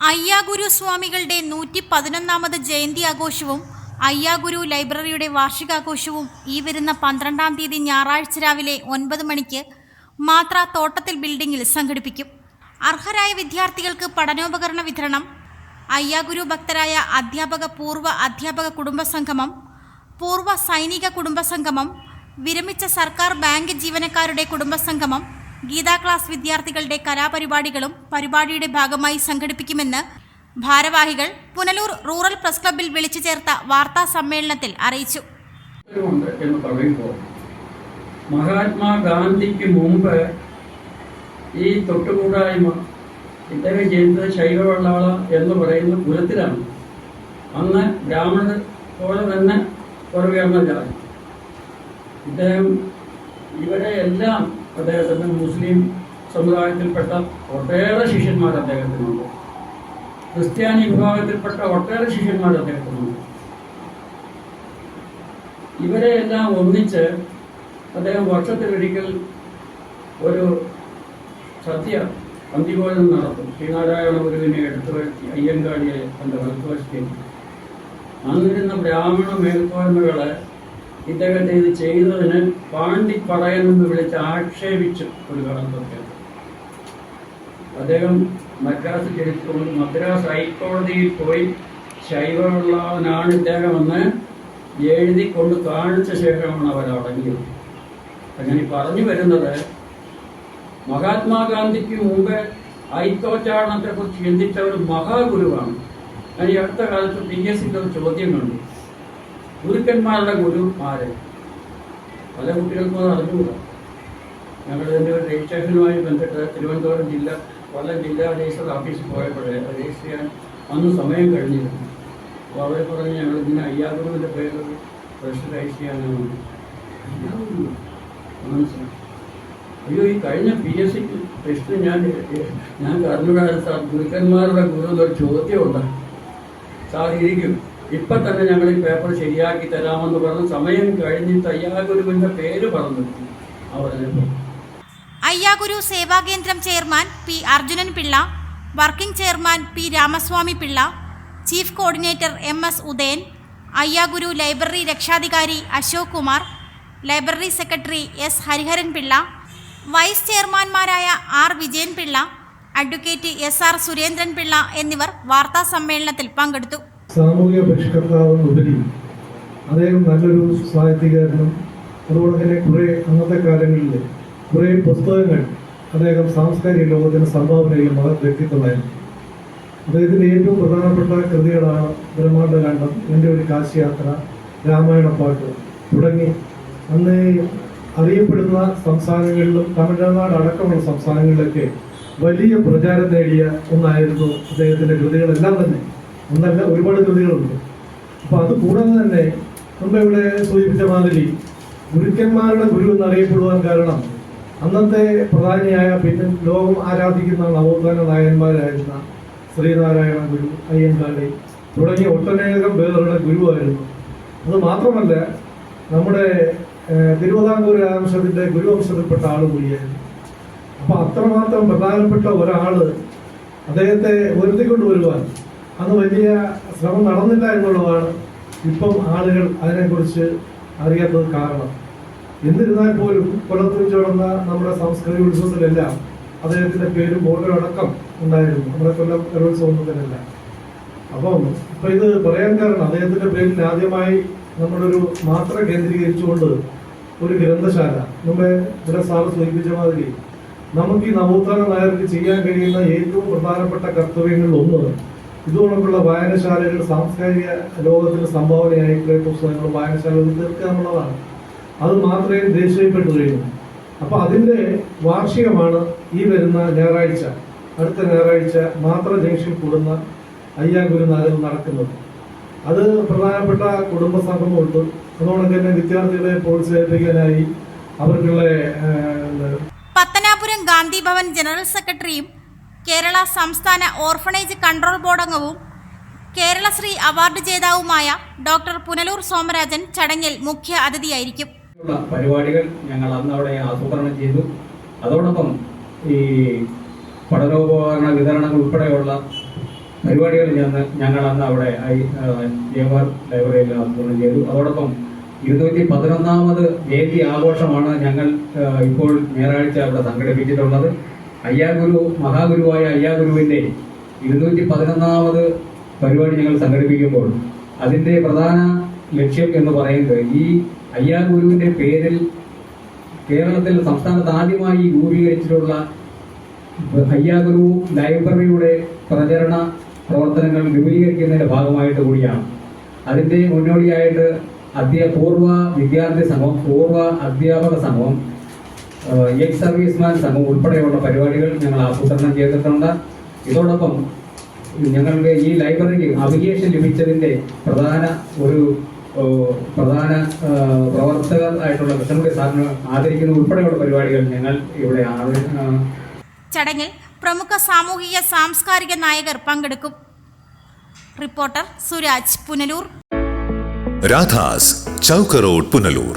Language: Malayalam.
അയ്യാഗുരു സ്വാമികളുടെ നൂറ്റി പതിനൊന്നാമത് ജയന്തി ആഘോഷവും അയ്യാഗുരു ലൈബ്രറിയുടെ വാർഷികാഘോഷവും ഈ വരുന്ന പന്ത്രണ്ടാം തീയതി ഞായറാഴ്ച രാവിലെ ഒൻപത് മണിക്ക് മാത്ര തോട്ടത്തിൽ ബിൽഡിംഗിൽ സംഘടിപ്പിക്കും. അർഹരായ വിദ്യാർത്ഥികൾക്ക് പഠനോപകരണ വിതരണം അയ്യാഗുരു ഭക്തരായ അധ്യാപക പൂർവ അധ്യാപക കുടുംബ സംഗമം പൂർവ സൈനിക കുടുംബ സംഗമം വിരമിച്ച സർക്കാർ ബാങ്ക് ജീവനക്കാരുടെ കുടുംബ സംഗമം ഗീതാ ക്ലാസ് വിദ്യാർത്ഥികളുടെ കലാപരിപാടികളും പരിപാടിയുടെ ഭാഗമായി സംഘടിപ്പിക്കുമെന്ന് ഭാരവാഹികൾ പുനലൂർ റൂറൽ പ്രസ് ക്ലബ്ബിൽ വിളിച്ചു ചേർത്ത വാർത്താ സമ്മേളനത്തിൽ അറിയിച്ചു. മഹാത്മാഗാന്ധിക്ക് മുമ്പ് ഈ തൊട്ടുകൂടായ്മ ഇദ്ദേഹം ചെയ്യുന്നത് ശൈവവള്ളാള എന്ന് പറയുന്ന കുലത്തിലാണ് അന്ന് ബ്രാഹ്മണർ പോലെ തന്നെ ഉയർന്ന ജാതി ഇദ്ദേഹം ഇവരെ എല്ലാം അദ്ദേഹത്തിന് മുസ്ലിം സമുദായത്തിൽപ്പെട്ട ഒട്ടേറെ ശിഷ്യന്മാർ അദ്ദേഹത്തിനുണ്ട്. ക്രിസ്ത്യാനി വിഭാഗത്തിൽപ്പെട്ട ഒട്ടേറെ ശിഷ്യന്മാർ അദ്ദേഹത്തിനുണ്ട്. ഇവരെ എല്ലാം ഒന്നിച്ച് അദ്ദേഹം വർഷത്തിലൊരിക്കൽ ഒരു സദ്യ അന്തിഭോജനം നടത്തും. ശ്രീനാരായണ ഗുരുവിനെ എടുത്തു വരുത്തി അയ്യങ്കാളിയെ തന്റെ വലത്തുവശത്തേക്ക് അന്നിരുന്ന ബ്രാഹ്മണ മേൽക്കോയ്മകളെ ഇദ്ദേഹത്തെ ഇത് ചെയ്തതിന് പാണ്ടി പറയണമെന്ന് വിളിച്ച് ആക്ഷേപിച്ചു ഒരു കടന്നൊക്കെ അദ്ദേഹം മദ്രാസ് ചരിത്രവും മദ്രാസ് ഹൈക്കോടതിയിൽ പോയി ശൈവമുള്ളവനാണ് ഇദ്ദേഹമെന്ന് എഴുതി കൊണ്ട് കാണിച്ച ശേഷമാണ് അവർ അടങ്ങിയത്. അങ്ങനെ പറഞ്ഞു വരുന്നത് മഹാത്മാഗാന്ധിക്ക് മുമ്പ് ഐത്തോച്ചാടനത്തെ കുറിച്ച് ചിന്തിച്ച ഒരു മഹാഗുരുവാണ്. അതിന് അടുത്ത കാലത്ത് പി എസ് സിന്റെ ഒരു ചോദ്യം കണ്ടു. ഗുരുക്കന്മാരുടെ ഗുരു ആര്? പല കുട്ടികൾക്കും അത് അറിഞ്ഞുകൂടാ. ഞങ്ങൾ ഇതിന്റെ ഒരു രജിസ്ട്രേഷനുമായി ബന്ധപ്പെട്ട് തിരുവനന്തപുരം ജില്ല കൊല്ലം ജില്ലാ രജിസ്റ്റർ ഓഫീസിൽ പോയപ്പോഴേ രജിസ്റ്റർ ചെയ്യാൻ അന്ന് സമയം കഴിഞ്ഞിരുന്നു. അപ്പോൾ അവരെ പറഞ്ഞ് ഞങ്ങൾ ഇങ്ങനെ അയ്യാഗുരുവിന്റെ പേര് രജിസ്റ്റർ രജിസ്റ്റർ ചെയ്യാനാണ്. മനസ്സിലായി. അയ്യോ ഈ കഴിഞ്ഞ പി എസ് സിക്ക് ടെസ്റ്റ് ഞാൻ ഞാൻ കർണുകാര സാർ. ഗുരുക്കന്മാരുടെ ഗുരു എന്നൊരു ചോദ്യമുണ്ട്. സാർ ഇരിക്കും. ഇപ്പൊ തന്നെ ഞങ്ങൾ ഈ പേപ്പർ ശരിയാക്കി തരാമെന്ന് പറഞ്ഞ് സമയം കഴിഞ്ഞിട്ട് അയ്യാഗുരുവിന്റെ പേര് പറഞ്ഞു. അവിടെ Ayyaguru Sevakendram chairman P Arjunan Pillai working chairman P Ramaswamy Pillai chief coordinator M S Udayan Ayyaguru library രക്ഷാധികാരി Ashok Kumar library secretary S Hariharan Pillai vice ചെയർമാൻമാരായ R Vijayan Pillai advocate S R Surendran Pillai എന്നിവർ വാർത്താ സമ്മേളനത്തിൽ പങ്കെടുത്തു. സാമൂഹിക പരിഷ്കർത്താവെന്നുപരി അദ്ദേഹം നല്ലൊരു സാഹിത്യകാരനും അതുപോലെ തന്നെ കുറേ അന്നത്തെ കാലങ്ങളിൽ കുറേ പുസ്തകങ്ങൾ അദ്ദേഹം സാംസ്കാരിക ലോകത്തിന് സംഭാവനയിലും മഹത് വ്യക്തിത്വമായിരുന്നു. അദ്ദേഹത്തിന്റെ ഏറ്റവും പ്രധാനപ്പെട്ട കൃതികളാണ് ബ്രഹ്മാണ്ഡകാന്ഡം എന്റെ ഒരു കാശിയാത്ര രാമായണപ്പാട്ട് തുടങ്ങി. അന്ന് അറിയപ്പെടുന്ന സംസ്ഥാനങ്ങളിലും തമിഴ്നാട് അടക്കമുള്ള സംസ്ഥാനങ്ങളിലൊക്കെ വലിയ പ്രചാരം നേടിയ ഒന്നായിരുന്നു അദ്ദേഹത്തിന്റെ കൃതികളെല്ലാം തന്നെ. ഒന്നല്ല ഒരുപാട് കൃതികളുണ്ട് അപ്പോൾ അത് കൂടാതെ തന്നെ നമ്മൾ ഇവിടെ സൂചിപ്പിച്ച മാതിരി ഗുരുക്കന്മാരുടെ ഗുരു എന്നറിയപ്പെടുവാൻ കാരണം അന്നത്തെ പ്രധാനിയായ പിന്നെ ലോകം ആരാധിക്കുന്ന നവോത്ഥാന നായന്മാരായിരുന്ന ശ്രീനാരായണ ഗുരു അയ്യങ്കാളി തുടങ്ങിയ ഒട്ടനേകം പേരുടെ ഗുരുവായിരുന്നു. അത് മാത്രമല്ല നമ്മുടെ തിരുവിതാംകൂർ രാജവംശത്തിന്റെ ഗുരുവംശത്തിൽപ്പെട്ട ആൾ കൂടിയായിരുന്നു. അപ്പൊ അത്രമാത്രം പ്രധാനപ്പെട്ട ഒരാൾ അദ്ദേഹത്തെ ഉയർത്തിക്കൊണ്ടുവരുവാൻ അന്ന് വലിയ ശ്രമം നടന്നില്ല എന്നുള്ളതാണ് ഇപ്പം ആളുകൾ അതിനെക്കുറിച്ച് അറിയാത്തത് കാരണം. എന്നിരുന്നാൽ പോലും കൊല്ലത്തിൽ നടന്ന നമ്മുടെ സാംസ്കാരിക ഉത്സവത്തിലെല്ലാം അദ്ദേഹത്തിന്റെ പേരും ബോർഡും അടക്കം ഉണ്ടായിരുന്നു. നമ്മുടെ കൊല്ലം കലോത്സവത്തിലല്ല അപ്പം ഇപ്പൊ ഇത് പറയാൻ കാരണം അദ്ദേഹത്തിന്റെ പേരിൽ ആദ്യമായി നമ്മളൊരു മാത്ര കേന്ദ്രീകരിച്ചുകൊണ്ട് ഒരു ഗ്രന്ഥശാല നമ്മുടെ ഇവിടെ സാറ് സൂചിപ്പിച്ച മാതിരി നമുക്ക് ഈ നവോത്ഥാന നായർക്ക് ചെയ്യാൻ കഴിയുന്ന ഏറ്റവും പ്രധാനപ്പെട്ട കർത്തവ്യങ്ങളിൽ ഒന്ന് ഇതുകൊണ്ടുള്ള വായനശാലകൾ സാംസ്കാരിക ലോകത്തിന് സംഭാവനയായി കുറേ പുസ്തകങ്ങൾ വായനശാലകൾ തീർക്കുക എന്നുള്ളതാണ് അത് മാത്രമേ ദേശീയപ്പെട്ടു കഴിഞ്ഞു അപ്പൊ അതിന്റെ വാർഷികമാണ് ഈ വരുന്ന ഞായറാഴ്ച. അടുത്ത ഞായറാഴ്ച മാത്ര ജംഗ്ഷൻ കൂടുന്ന അയ്യാഗുരുനാഥിൽ നടക്കുന്നത്. അത് പ്രധാനപ്പെട്ട കുടുംബ സംഗമമുണ്ട് അതോടൊപ്പം തന്നെ വിദ്യാർത്ഥികളെ പ്രോത്സാഹിപ്പിക്കാനായി അവർക്കുള്ള പത്തനാപുരം ഗാന്ധി ഭവൻ ജനറൽ സെക്രട്ടറിയും കേരള സംസ്ഥാന ഓർഫണേജ് കൺട്രോൾ ബോർഡ് അംഗവും കേരളശ്രീ അവാർഡ് ജേതാവുമായ ഡോക്ടർ പുനലൂർ സോമരാജൻ ചടങ്ങിൽ മുഖ്യ അതിഥിയായിരിക്കും. പരിപാടികൾ ഞങ്ങൾ അന്ന് അവിടെ ആസൂത്രണം ചെയ്തു. അതോടൊപ്പം ഈ പഠനോപകരണ വിതരണങ്ങൾ ഉൾപ്പെടെയുള്ള പരിപാടികൾ ഞങ്ങൾ അന്ന് അവിടെ ലൈബ്രറിയിൽ ആസൂത്രണം ചെയ്തു. അതോടൊപ്പം ഇരുന്നൂറ്റി പതിനൊന്നാമത് ജയന്തി ആഘോഷമാണ് ഞങ്ങൾ ഇപ്പോൾ ഞായറാഴ്ച അവിടെ സംഘടിപ്പിച്ചിട്ടുള്ളത്. അയ്യാഗുരു മഹാഗുരുവായ അയ്യാഗുരുവിന്റെ ഇരുന്നൂറ്റി പതിനൊന്നാമത് പരിപാടി ഞങ്ങൾ സംഘടിപ്പിക്കുമ്പോൾ അതിന്റെ പ്രധാന ലക്ഷ്യം എന്ന് പറയുന്നത് ഈ അയ്യാഗുരുവിന്റെ പേരിൽ കേരളത്തിൽ സംസ്ഥാനത്ത് ആദ്യമായി രൂപീകരിച്ചിട്ടുള്ള അയ്യാഗുരു ലൈബ്രറിയുടെ പ്രചരണ പ്രവർത്തനങ്ങൾ വിപുലീകരിക്കുന്നതിന്റെ ഭാഗമായിട്ട് കൂടിയാണ്. അതിന്റെ മുന്നോടിയായിട്ട് അധ്യ പൂർവ വിദ്യാർത്ഥി സംഘം പൂർവ അധ്യാപക സംഘം ഏഹ്, സർവീസ് സർവീസ്മാൻ സംഘം ഉൾപ്പെടെയുള്ള പരിപാടികൾ ഞങ്ങൾ ആസൂത്രണം ചെയ്തിട്ടുണ്ട്. ഇതോടൊപ്പം ഞങ്ങളുടെ ഈ ലൈബ്രറിക്ക് അപ്ലിക്കേഷൻ ലഭിച്ചതിന്റെ പ്രധാന ഒരു പ്രധാന പ്രവർത്തകർ ആയിട്ടുള്ള കൃഷ്ണൻകുടി സാറിന് ആദരിക്കുന്ന ഉൾപ്പെടെയുള്ള പരിപാടികൾ ഞങ്ങൾ ഇവിടെ ചടങ്ങിൽ പ്രമുഖ സാമൂഹിക സാംസ്കാരിക നായകർ പങ്കെടുക്കും. റിപ്പോർട്ടർ സുരാജ് പുനലൂർ. രാധാസ് ചൗക്കറോഡ് പുനലൂർ.